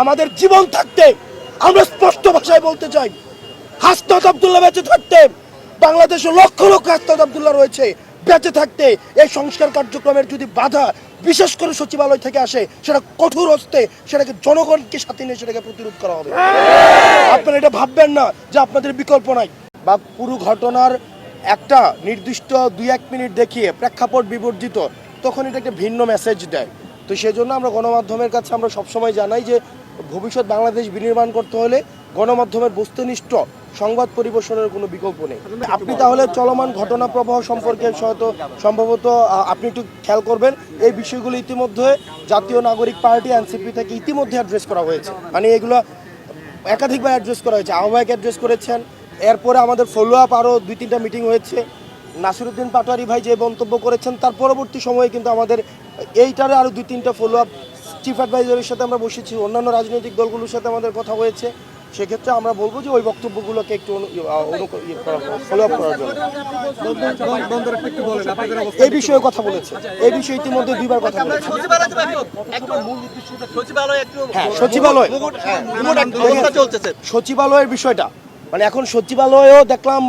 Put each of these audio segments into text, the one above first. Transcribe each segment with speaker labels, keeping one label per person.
Speaker 1: আমাদের জীবন থাকতে, আমরা স্পষ্ট ভাষায় বলতে চাই, হাসনাত আবদুল্লাহ বেঁচে থাকতে, বাংলাদেশে লক্ষ লক্ষ হাসনাত আবদুল্লাহ রয়েছে, বেঁচে থাকতে, এই সংস্কার কার্যক্রমের যদি বাধা বিশেষ করে সচিবালয় থেকে আসে, সেটা কঠোর হস্তে সেটাকে জনগণকে সাথে নিয়ে সেটাকে প্রতিরোধ করা হবে। আপনারা এটা ভাববেন না যে আপনাদের বিকল্প নাই। বা পুরো ঘটনার একটা নির্দিষ্ট দুই এক মিনিট দেখিয়ে প্রেক্ষাপট বিবর্জিত, তখন এটা একটা ভিন্ন মেসেজ দেয়। তো সেজন্য আমরা গণমাধ্যমের কাছে আমরা সবসময় জানাই যে ভবিষ্যৎ বাংলাদেশ বিনির্মাণ করতে হলে গণমাধ্যমের বস্তুনিষ্ঠ সংবাদ পরিবেশনের কোনো বিকল্প নেই। আপনি তাহলে চলমান ঘটনা প্রবাহ সম্পর্কে হয়তো সম্ভবত আপনি একটু খেয়াল করবেন, এই বিষয়গুলো ইতিমধ্যে জাতীয় নাগরিক পার্টি, এনসিপি থেকে ইতিমধ্যে অ্যাড্রেস করা হয়েছে। মানে এগুলো একাধিকবার অ্যাড্রেস করা হয়েছে। আহ্বায়ক অ্যাড্রেস করেছেন। এরপরে আমাদের ফলো আপ আরও দুই তিনটা মিটিং হয়েছে। নাসিরুদ্দিন পাটোয়ারি ভাই যে মন্তব্য করেছেন, তার পরবর্তী সময়ে কিন্তু আমাদের এইটারে আরও দুই তিনটা ফলো আপ চিফ অ্যাডভাইজারের সাথে আমরা বসেছি অন্যান্য রাজনৈতিক দলগুলোর সাথে আমাদের কথা হয়েছে। সেক্ষেত্রে আমরা বলব যে ওই বক্তব্যগুলোকে একটু ফলো আপ করার জন্য। এই বিষয়ে কথা বলেছে। এই বিষয়ে ইতিমধ্যে দুইবার কথা বলেছে।
Speaker 2: সচিবালয়
Speaker 1: হ্যাঁ সচিবালয়। সচিবালয়ের বিষয়টা। মানে এখন সচিবালয়েও দেখলাম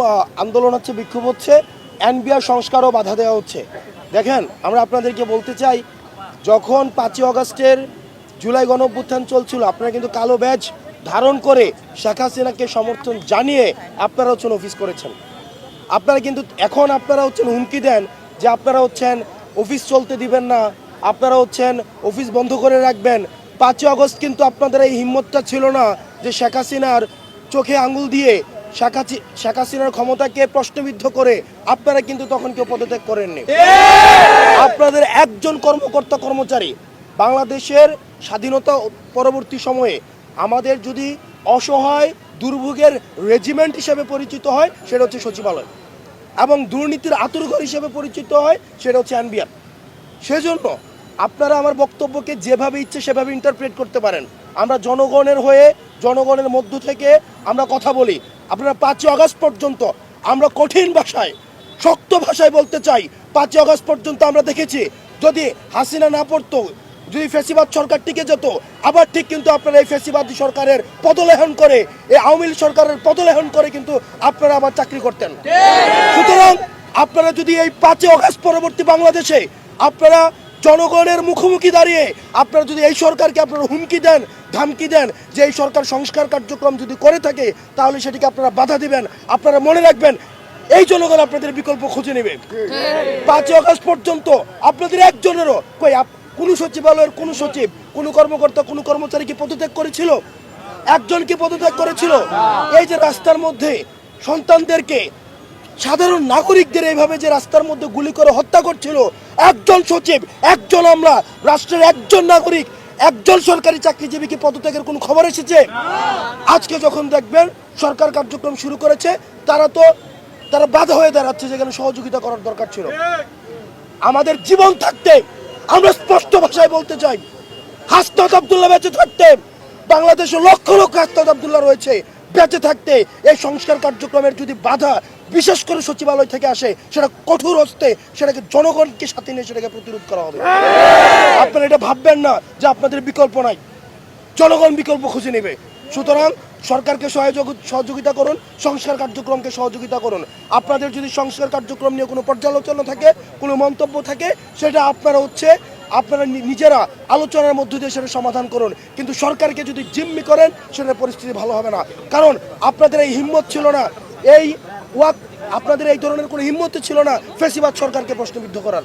Speaker 1: আন্দোলন হচ্ছে বিক্ষোভ হচ্ছে এনবিআর সংস্কারও বাধা দেওয়া হচ্ছে। দেখেন আমরা আপনাদেরকে বলতে চাই যখন পাঁচই অগস্টের জুলাই গণ অভ্যুত্থান চলছিল, আপনারা কিন্তু কালো ব্যাজ ধারণ করে শেখ হাসিনাকে সমর্থন জানিয়ে আপনারা হচ্ছেন অফিস করেছেন। আপনারা কিন্তু এখন আপনারা হচ্ছেন হুমকি দেন যে আপনারা হচ্ছেন অফিস চলতে দিবেন না, আপনারা হচ্ছেন অফিস বন্ধ করে রাখবেন। পাঁচই আগস্ট কিন্তু আপনাদের এই হিম্মতটা ছিল না যে শেখ হাসিনার চোখে আঙুল দিয়ে শেখ হাসিনার ক্ষমতাকে প্রশ্নবিদ্ধ করে আপনারা কিন্তু তখন কেউ পদত্যাগ করেননি। আপনাদের একজন কর্মকর্তা কর্মচারী বাংলাদেশের স্বাধীনতা পরবর্তী সময়ে আমাদের যদি অসহায় দুর্ভোগের রেজিমেন্ট হিসেবে পরিচিত হয় সেটা হচ্ছে সচিবালয়। এবং দুর্নীতির আতুরঘর হিসেবে পরিচিত হয় সেটা হচ্ছে এনবিআর। সেজন্য আপনারা আমার বক্তব্যকে যেভাবে ইচ্ছে সেভাবে ইন্টারপ্রেট করতে পারেন। আমরা জনগণের হয়ে জনগণের মধ্য থেকে আমরা কথা বলি। আপনারা পাঁচই আগস্ট পর্যন্ত আমরা কঠিন ভাষায় শক্ত ভাষায় বলতে চাই, পাঁচই আগস্ট পর্যন্ত আমরা দেখেছি, যদি হাসিনা না পড়তো, যদি ফেসিবাদ সরকার টিকে যেত, আবার ঠিক কিন্তু আপনারা এই ফেসিবাদী সরকারের পদলেহন করে, এই আওয়ামী লীগ সরকারের পদলেহন করে কিন্তু আপনারা আবার চাকরি করতেন। সুতরাং আপনারা যদি এই পাঁচই অগাস্ট পরবর্তী বাংলাদেশে আপনারা জনগণের মুখোমুখি দাঁড়িয়ে আপনারা যদি এই সরকারকে আপনারা হুমকি দেন, ধামকি দেন, যে এই সরকার সংস্কার কার্যক্রম যদি করে থাকে, তাহলে সেটিকে আপনারা বাধা দিবেন। আপনারা মনে রাখবেন এই জনগণ আপনাদের বিকল্প খুঁজে নেবে। পাঁচই অগস্ট পর্যন্ত আপনাদের একজনেরও, কই কোন সচিবালয়ের কোন সচিব, কোন কর্মকর্তা, কোন কর্মচারী কি পদত্যাগ করেছিল? একজন কি পদত্যাগ করেছিল? এই যে রাস্তার মধ্যে সন্তানদেরকে, সাধারণ নাগরিকদের এইভাবে যে রাস্তার মধ্যে গুলি করে হত্যা করছিল, একজন সচিব, একজন আমরা, রাষ্ট্রের একজন নাগরিক, একজন সরকারি চাকরিজীবী কি পদত্যাগের কোনো খবর এসেছে? আজকে যখন দেখবেন সরকার কার্যক্রম শুরু করেছে, তারা তো তারা বাধা হয়ে দাঁড়াচ্ছে যেখানে সহযোগিতা করার দরকার ছিল। আমাদের জীবন থাকতে আমরা স্পষ্ট ভাষায় বলতে চাই, হাসনাত আবদুল্লাহ বেঁচে থাকতে, বাংলাদেশে লক্ষ লক্ষ হাসনাত আবদুল্লাহ রয়েছে, বেঁচে থাকতে। এই সংস্কার কার্যক্রমের যদি বাধা বিশেষ করে সচিবালয় থেকে আসে, সেটা কঠোর হস্তে সেটাকে জনগণকে সাথে নিয়ে সেটাকে প্রতিরোধ করা হবে। আপনারা এটা ভাববেন না যে আপনাদের বিকল্প নাই। জনগণ বিকল্প খুঁজে নেবে। সুতরাং সরকারকে সহযোগ সহযোগিতা করুন, সংস্কার কার্যক্রমকে সহযোগিতা করুন। আপনাদের যদি সংস্কার কার্যক্রম নিয়ে কোনো পর্যালোচনা থাকে, কোনো মন্তব্য থাকে, সেটা আপনারা হচ্ছে আপনারা নিজেরা আলোচনার মধ্য দিয়ে সেটা সমাধান করুন। কিন্তু সরকারকে যদি জিম্মি করেন, সেটা পরিস্থিতি ভালো হবে না। কারণ আপনাদের এই হিম্মত ছিল না। এই ওয়াক আপনাদের এই ধরনের কোনো হিম্মত ছিল না ফেসিবাদ সরকারকে প্রশ্নবিদ্ধ করার।